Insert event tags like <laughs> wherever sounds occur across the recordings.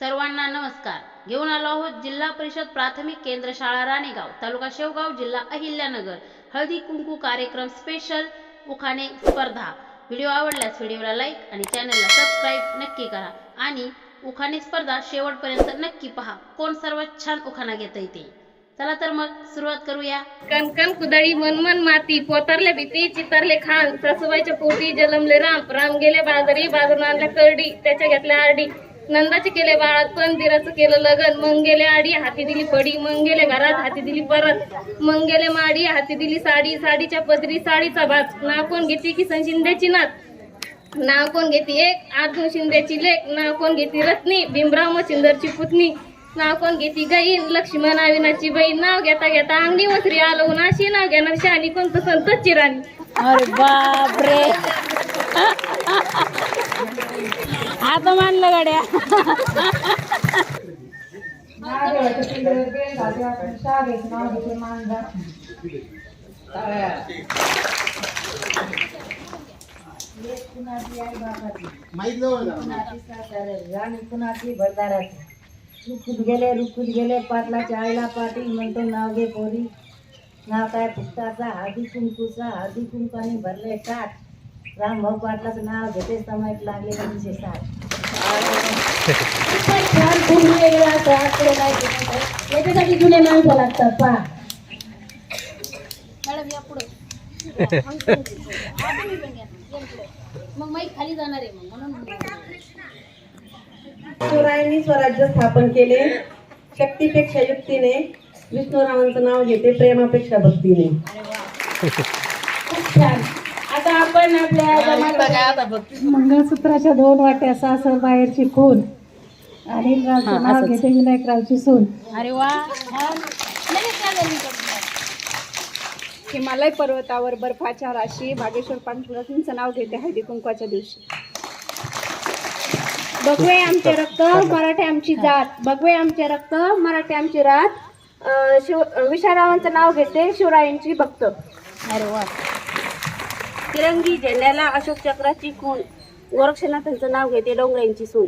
सर्वांना नमस्कार. घेऊन आलो आहोत जिल्हा परिषद प्राथमिक केंद्र शाळा राणेगाव तालुका शेवगाव जिल्हा अहिल्यानगर. हळदी कुंकू कार्यक्रम स्पेशल उखाणे स्पर्धा. व्हिडिओ आवडल्यास व्हिडिओला लाईक आणि चॅनलला सबस्क्राईब नक्की करा. आणि उखाणे स्पर्धा शेवटपर्यंत नक्की पहा. कोण सर्वात छान उखाणा घेता येते चला तर मग सुरुवात करूया. कणकण कुदळी मनमन माती पोतरले भीती चितरले खान सासूबाईच्या पोटी जलमले राम राम गेले बाजारी बाजारून आणल्या करडी त्याच्या घेतल्या आरडी. नंदाचे केले बाळात पण दिराचं केलं लगन मग गेले आडी हाती दिली पडी मग गेले घरात हाती दिली परत मग गेले माडी हाती दिली साडी साडीच्या पदरी साडीचा भात ना कोण घेते किसन शिंदेची नात नाव कोण घेते एक अर्जुन शिंदेची लेख ना कोण घेते रत्नी भीमराव मशिंदरची पुतणी नाव कोण घेती गाईन लक्ष्मण अविनाची बहीण नाव घेता घेता अंगणी वसरी आलो नाशी नाव घेणार शहाणी कोणतं संतच चिराणी अरे बापरे. आता मानलं गाड्या. राणी कुणाची भरदाराची रुखूत गेले रुखूत गेले पाटलाच्या आईला पाटील म्हणतो नाव घे पोरी नाव काय? पुस्तकाचा हळदी कुंकूचा हळदी कुंकाने भरले ताट राम भाऊ पाटलाचं नाव घेते समाईत लागले त्यांचे साठ <laughs> छान खूप वेगळं असं काय तर याच्यासाठी जुने माणसं लागतात पहा. मॅडम या पुढे. मग माईक खाली जाणार आहे मग म्हणून शिवरायांनी स्वराज्य स्थापन केले. शक्तीपेक्षा युक्तीने विष्णुरावांचं नाव घेते प्रेमापेक्षा भक्तीने. आपल्या मंगळसूत्राच्या दोन वाट्या सासर बाहेरची खून. रावचं नाव घेते विनायकरावची सून. अरे वा? हिमालय पर्वतावर बर्फाच्या राशी भागेश्वर पांडुरंगाचं नाव घेते हळदी कुंकवाच्या दिवशी. भगवे आमचे रक्त मराठे आमची जात. भगवे आमचे रक्त मराठे आमची रात. शिव विशारावांचं नाव घेते शिवरायांची भक्त. अरे वा. तिरंगी झेंड्याला अशोक चक्राची खून. गोरक्षनाथांचं नाव घेते डोंगरांची सून.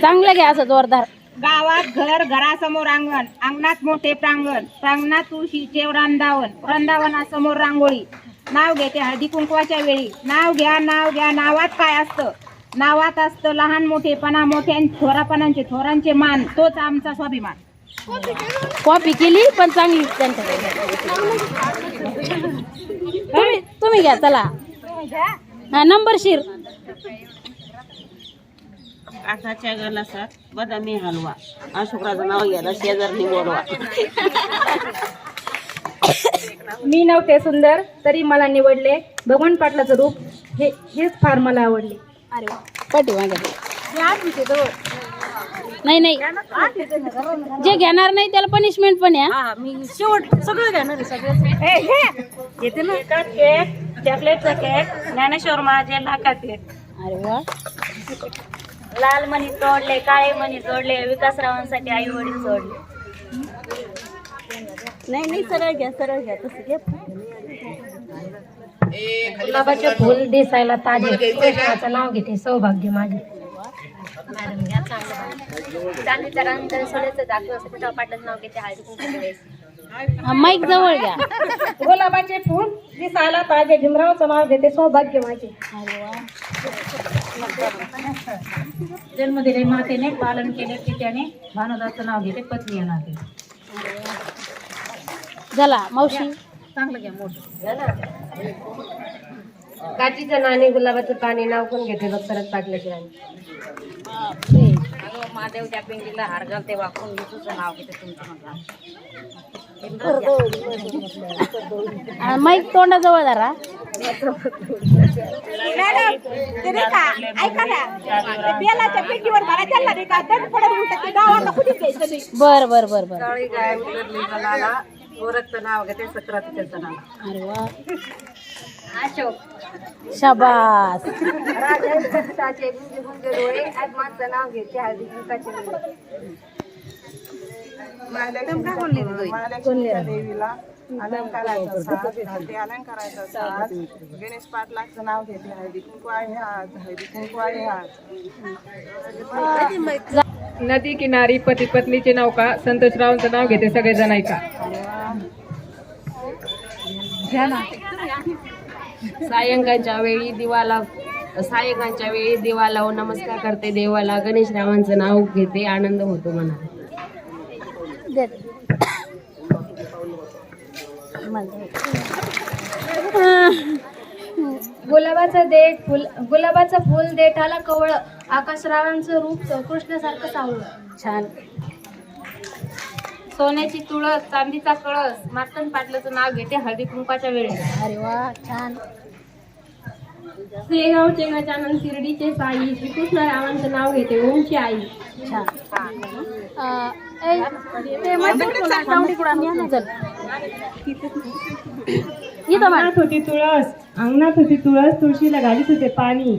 चांगलं घ्या असं जोरदार. गावात घर घरासमोर अंगण अंगणात मोठे प्रांगण. प्रांगणात तुळशीचे वृंदावन वृंदावनासमोर रांगोळी. नाव घेते हळदी कुंकवाच्या वेळी. नाव घ्या नाव घ्या नावात काय असतं? नावात असतं लहान मोठेपणा मोठ्या थोरापणांचे थोरांचे मान. तोच आमचा स्वाभिमान. कॉपी केली पण चांगली त्यांच्याकडे. तुम्ही तुम्ही घ्या चला. हा नंबर शिर. आसाच्या गलासात बदामी हलवा. अशोकराचं नाव घ्यायला शेजारनी बोलवा. मी नव्हते सुंदर तरी मला निवडले. भगवान पाटलाचं रूप हे हेच फार मला आवडले. अरे पाठी मागे नाही नाही. जे घेणार नाही त्याला पनिशमेंट पण आहे. मी शेवट सगळं घेणार आहे सगळं. येते ना. केक चॉकलेटचा केक ज्ञानेश्वर माझे लाखात केक अरे वा. लाल मणी तोडले काळे मणी जोडले विकासरावांसाठी आई वडील जोडले. नाही नाही सरळ घ्या सरळ घ्या तसं घ्या. गुलाबाचे फुल दिसायला ताजे नाव घेते सौभाग्य माझे. सोन्याचं दाखव पिठा पाटलाचं नाव घेते हळदी कुंकू वेळेस माईक जवळ घ्या. <laughs> गुलाबाचे फुल दिसायला ताजे भीमरावचं नाव घेते सौभाग्य माझे जन्म दिले मातेने पालन केले पित्याने भानुदाचं नाव घेते पत्नी या नाते. झाला मावशी? चांगलं घ्या मोठं. काचीचं नाणे गुलाबाचं पाणी नाव कोण घेते दत्तरथ पाटलाची राणी महादेवच्या पिंडीला हार घालते वाकून तुझं नाव घेते तुमचं आणि माईक तोंडाजवळ जरा बेलाच्या पिंडीवर भरा त्याला रे का? दंड पडत उलटं ते गावाला कुठे द्यायचं नाही. बर बर बर बर. नाव घेते सक्रातीच्या नाव. अरे वा. अशोक. शाबास. राजा भक्ताचे गुंजे गुंजे डोळे आत्माचं नाव घेते हळदी कुंकाचे वेळी महालक्ष्मीच्या देवीला अलंकाराचा साथ घालते अलंकाराचा साथ. गणेश पाटलाचं नाव घेते हळदी कुंकू आहे आज. हळदी कुंकू आहे आज. नदी किनारी पती पत्नीची नौका संतोषरावांचं नाव घेते सगळेजण ऐका. सायंकाळच्या वेळी दिवाला सायंकाळच्या वेळी दिवा लावून नमस्कार करते देवाला. गणेश रावांचं नाव घेते आनंद होतो मनात. गुलाबाचं देठ फुल गुलाबाचं फुल देठाला कवळ आकाशरावांचं रूप कृष्णासारखं सावळं. छान. सोन्याची तुळस चांदीचा कळस मार्तन पाटलाचं नाव घेते हळदी कुंकाच्या वेळी. अरे वा छान. शेगावचे गजानन शिर्डीचे साई श्रीकृष्ण रावांचं नाव घेते ओमची आई. छान. अं, ते आहे? चल. इथं. अंगणात होती तुळस अंगणात होती तुळस तुळशीला घालीत होते पाणी.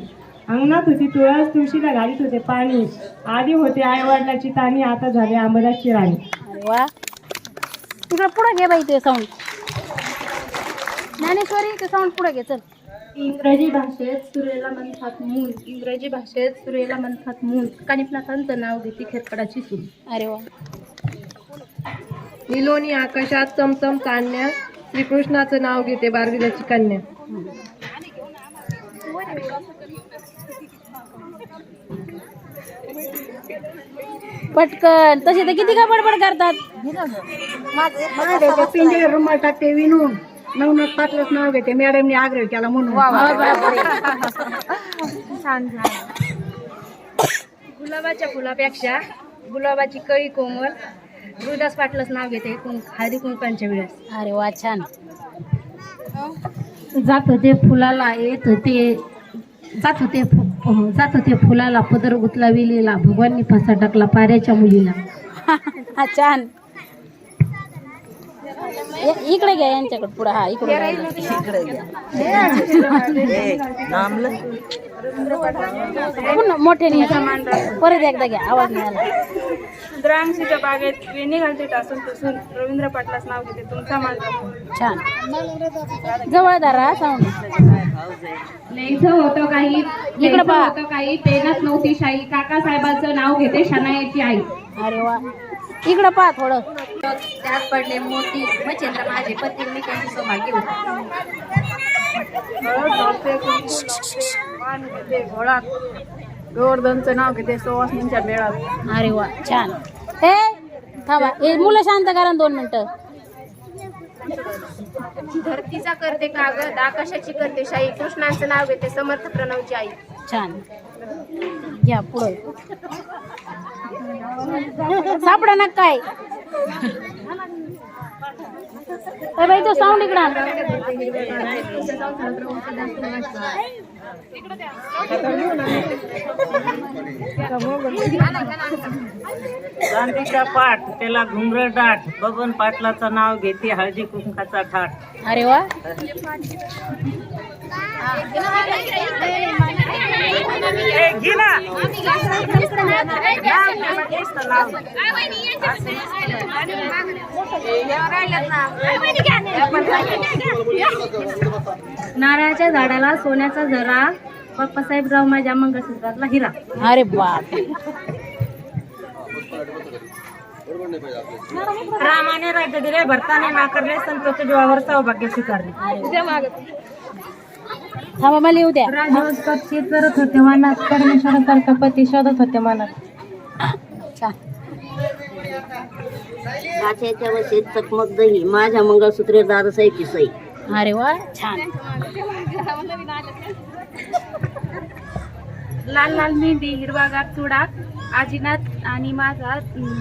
अंगणात होती तुळस तुळशीला घालीत होते पाणी. आधी होते आई वडिलाची ताणी आता झाले आंबदाची राणी. वा. तिकडं पुढे घे बाई ते साऊंड ज्ञानेश्वरी ते साऊंड पुढे घे चल. इंग्रजी भाषेत सूर्याला म्हणतात मूल. इंग्रजी भाषेत सूर्याला म्हणतात मूल. कानिफनाथांचं नाव घेते खेरपडाची सून. अरे वा. निलोनी आकाशात चमचम चांदण्या श्रीकृष्णाचं नाव घेते बारविल्याची कन्या. पटकन. तसे तर किती का बडबड करतात? रुमाल टाकते विणून नवनाथ पाटलाच नाव घेते. मॅडमने आग्रह केला म्हणून. छान छान. गुलाबाच्या फुलापेक्षा गुलाबाची कळी कोमल गुरुदास पाटलाच नाव घेते. कुंक हळदी कुंकांच्या वेळेस. अरे वा छान. जात होते फुलाला येत होते. जात होते फु- जात होते फुलाला पदर गुतला विलीला भगवाननी फसा टाकला पाऱ्याच्या मुलीला. हा छान. इ- इकडे घ्या यांच्याकडे पुढे. हा इकडे पुन्हा मोठ्याने. परत एकदा घ्या. आवाज नाही आला. द्रांशीच्या बागेत वेणी घालते टासून टसून रवींद्र पाटलाच नाव घेते. तुमचा राखून छान. जवळ साऊंड न्यायचं होतं काही. इकडं पहा. होतं काही. पेनात नव्हती शाही काका साहेबांचं नाव घेते शनायाची आई. अरे वा. इकडं पहा थोडं. त्यात पडले मोती. मच्छिंद्र माझे पती मी त्यांचे सौभाग्य होते मान घेते घोळात गोवर्धनचं नाव घेते सुवासिनींच्या मेळात अरे वा छान. हे थांबा. हे मुलं शांत करा ना दोन मिनिटं. धरतीचा करते कागद आकाशाची करते शाही कृष्णांचं नाव घेते समर्थ प्रणवची आई. छान. घ्या पुढं. सापडा ना काय? बाई तो साऊंड इकडं चांदीचा पाठ त्याला घुंगर डाठ बबन पाटलाचं नाव घेते हळदी कुंकाचा ठाट अरे वा नारळाच्या झाडाला सोन्याचा झरा बाप्पासाहेबराव माझ्या मंगळसूत्रातला हिरा. अरे बाप. रामाने राज्य दिले भरताने नाकारले संतोष जीवावर सौभाग्य स्वीकारले. थांबा मला येऊ द्या. राजवंशात करत होते मनात परमेश्वरासारखा पती शोधत होते मनात. काचेच्या वशीत चकमक दही माझ्या मंगळसूत्रे दारसाईची सई. अरे वा छान. लाल लाल मेहंदी हिरवागार चुडा आजीनाथ आणि माझा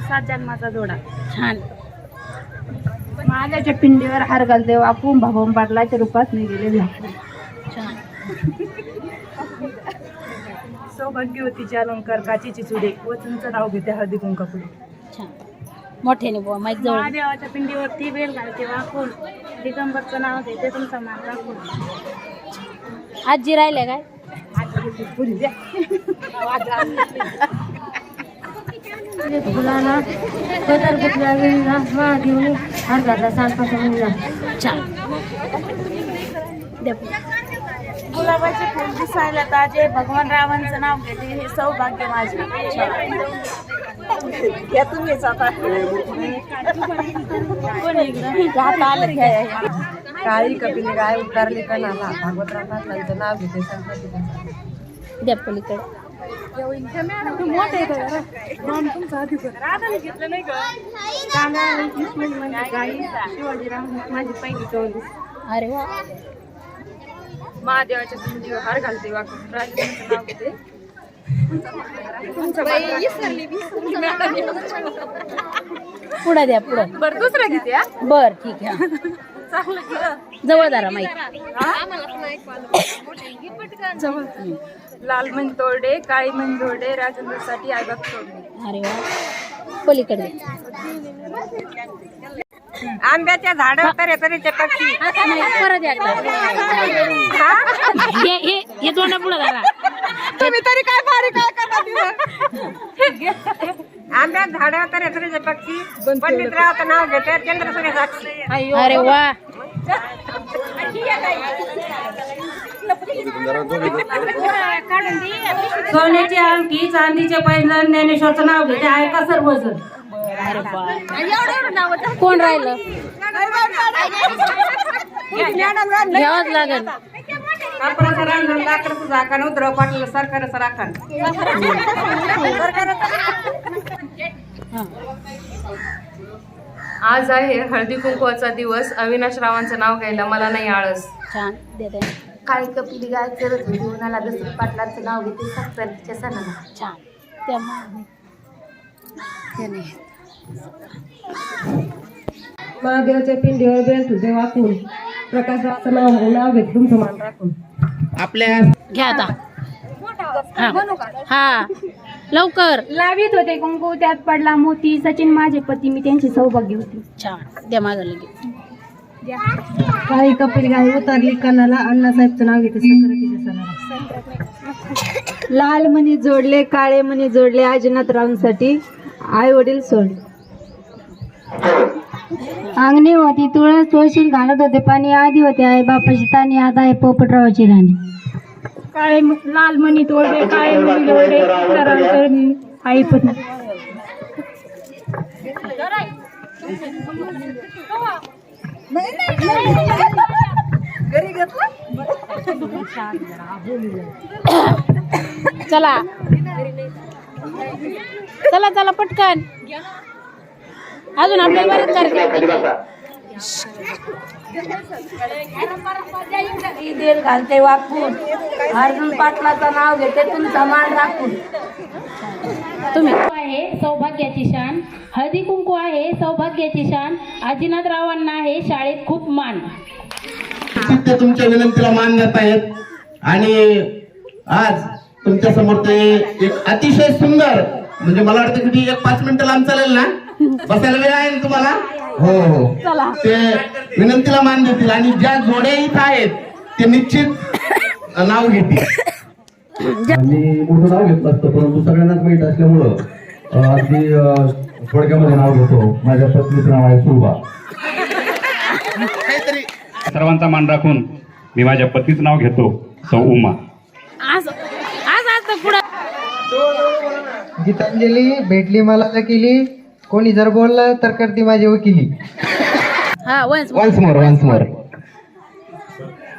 सात जन्माचा जोडा. छान. माझ्याच्या पिंडीवर हार घालते वाकून भाबून पाटलाच्या रूपात निघेले छान. सौभाग्यवतीचे अलंकार काचेची चुडे. वचनचं नाव घेते हळदी कुंका पुढे छान मोठ्याने बुवा माईक जवळ. महादेवाच्या पिंडीवरती बेल घालते वाकून दिगंबरचं नाव घेते तुमचा मान राखून आजी राहिले काय? फुलाला पदर कुठल्या वेळीला महादेवने अर्धाचा सांगपासून छान. गुलाबाचे फुल दिसायला ताजे भगवान रावांचं नाव घेते हे सौभाग्य माझे. या तुम्हीच आता? आता आलं काय काळी कपिली गाय उतारली कणाला भागवतराव पाटलांचं नाव घेते संकटी द्या पलीकडे. अरे वा. महादेवाच्या पिंडीवर हार घालते वाकून राजमांचं नाव घेते. पुढे द्या पुढे. बरं दुसरं घेते? बर ठीक आहे. जवळ धरा माईक लाल मंजोरडे काळी मंजोरडे राजेंद्रसाठी आईबाग सोडले अरे वा. पलीकडे. आंब्याच्या झाडावर तरे पक्षी. नाही, परत एकदा. हे? पुढे धरा. तुम्ही तरी काय भारी काय करता आंब्यात झाडावर तरे पक्षी नाव घेते साक्षी अरे वा सोन्याची अंगठी चांदीचे पैंजण ज्ञानेश्वरचं नाव घेते आहे का सर्वजण कोण राहिलं घ्यावंच लागेल आज आहे हळदी कुंकवाचा दिवस. अविनाश रावांचं नाव घ्यायला मला नाही आळस. छान. दे दे. काळी कपिली गाय चरत होती उन्हाला दसरी पाटलांचं नाव घेते साक्षरच्या सणाला. छान. त्या मग- ते नाही महादेवाच्या पिंडीवर बेल तुझे वाकून. प्रकाशाचं नाव नाव घेत तुमचं मान राखून. आपल्या घ्या आता. हा. हा. लवकर. लावित होते कुंकू त्यात पडला मोती. सचिन माझे पती मी त्यांची सौभाग्य होती. छान. द्या मागं लगेच. काही कपिल गाय उतरली कणाला अण्णासाहेबचं नाव घेते संक्रांतीच्या सणाला. लाल मणी जोडले काळे मणी जोडले आजीनाथरावांसाठी. आई वडील सोडले. अंगणी होती तुळस तुळशील घालत होते पाणी आधी होते आई बापाची तानी आता आहे पोपटरावाची राणी. काळे लाल मणी तोडले काळे मणी चरणी आई पती चला. चला चला पटकन. अजून आपल्याला बरेच कार्यक्रम तेल घालते वाकून. अर्जुन पाटलाचं नाव घेते तुमचा मान राखून. तुम्ही आहे सौभाग्याची शान. हळदी कुंकू आहे सौभाग्याची शान. आजीनाथ रावांना आहे शाळेत खूप मान. तुमच्या विनंतीला मान देत आहेत. आणि आज तुमच्यासमोर ते एक अतिशय सुंदर म्हणजे मला वाटतं की एक पाच मिनिटं लांब चालेल ना? बसायला वेळ आहे ना तुम्हाला? हो हो. ते विनंतीला मान देतील आणि ज्या जोड्या इथं आहेत ते निश्चित नाव घेतील. मी मोठं नाव घेतलं असतं परंतु सगळ्यांनाच माहीत असल्यामुळं अगदी थोडक्यामध्ये नाव घेतो. माझ्या पत्नीचं नाव आहे सुबा. काहीतरी सर्वांचा मान राखून मी माझ्या पत्नीचं नाव घेतो सौ उमा. आज आज गीतांजली भेटली मला केली. कोणी जर बोललं तर करते माझी वकिली. हा once once more once more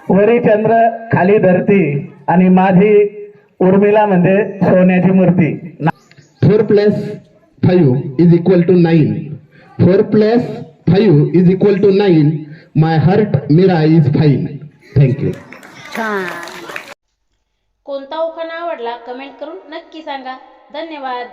वरी चंद्र खाली धरती आणि माझी उर्मिला म्हणजे सोन्याची मूर्ती. Four plus five is equal to nine four plus five is equal to nine my heart Meera is fine thank you कोणता उखाणा आवडला कमेंट करून नक्की सांगा. धन्यवाद.